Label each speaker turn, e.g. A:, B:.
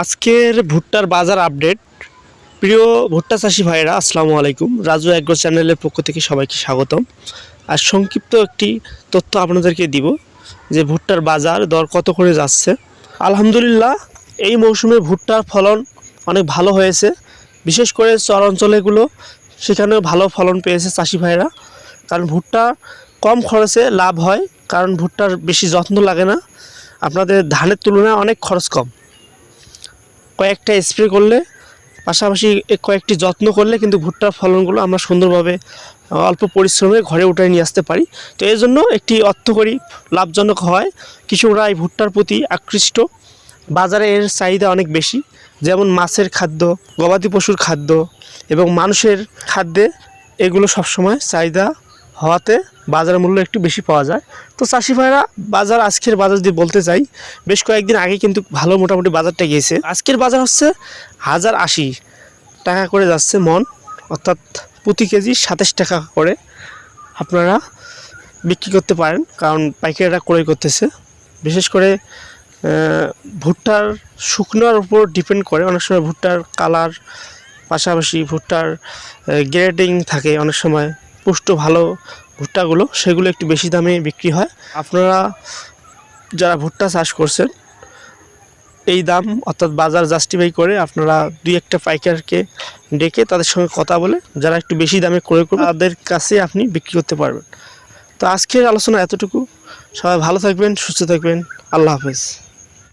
A: আজকের ভুট্টার বাজার আপডেট। প্রিয় ভুট্টা চাষি ভাইরা আসসালামু আলাইকুম। রাজু অ্যাগ্রো চ্যানেলের পক্ষ থেকে সবাইকে স্বাগতম। আর সংক্ষিপ্ত একটি তথ্য আপনাদেরকে দিব যে ভুট্টার বাজার দর কত করে যাচ্ছে। আলহামদুলিল্লাহ, এই মৌসুমে ভুট্টার ফলন অনেক ভালো হয়েছে। বিশেষ করে চর অঞ্চলেগুলো সেখানেও ভালো ফলন পেয়েছে চাষি ভাইরা কারণ ভুট্টা কম খরচে লাভ হয়, কারণ ভুট্টার বেশি যত্ন লাগে না। আপনাদের ধানের তুলনায় অনেক খরচ কম। কয়েকটা স্প্রে করলে, পাশাপাশি কয়েকটি যত্ন করলে কিন্তু ভুট্টার ফলনগুলো আমরা সুন্দরভাবে অল্প পরিশ্রমে ঘরে উঠায় নিয়ে আসতে পারি। তো এই জন্য একটি অর্থকরী লাভজনক হয়। কৃষকরা এই ভুট্টার প্রতি আকৃষ্ট। বাজারে এর চাহিদা অনেক বেশি। যেমন মাছের খাদ্য, গবাদি পশুর খাদ্য এবং মানুষের খাদ্যে এগুলো সবসময় চাহিদা হওয়াতে বাজার মূল্য একটু বেশি পাওয়া যায়। তো চাষি ভাইরা বাজার আজকের বাজার যদি বলতে চাই, বেশ কয়েকদিন আগে কিন্তু ভালো মোটামুটি বাজারটা গিয়েছে। আজকের বাজার হচ্ছে হাজার আশি টাকা করে যাচ্ছে মন, অর্থাৎ প্রতি কেজি সাতাশ টাকা করে আপনারা বিক্রি করতে পারেন, কারণ পাইকারিরা ক্রয় করতেছে। বিশেষ করে ভুট্টার শুকনোর উপর ডিপেন্ড করে। অনেক সময় ভুট্টার কালার পাশাপাশি ভুট্টার গ্রেডিং থাকে অনেক সময়। পুষ্ট ভালো ভুট্টাগুলো, সেগুলো একটু বেশি দামে বিক্রি হয়। আপনারা যারা ভুট্টা চাষ করছেন, এই দাম অর্থাৎ বাজার জাস্টিফাই করে আপনারা দুই একটা পাইকারকে ডেকে তাদের সঙ্গে কথা বলে, যারা একটু বেশি দামে ক্রয় করবে, তাদের কাছে আপনি বিক্রি করতে পারবেন। তো আজকের আলোচনা এতটুকু। সবাই ভালো থাকবেন, সুস্থ থাকবেন। আল্লাহ হাফেজ।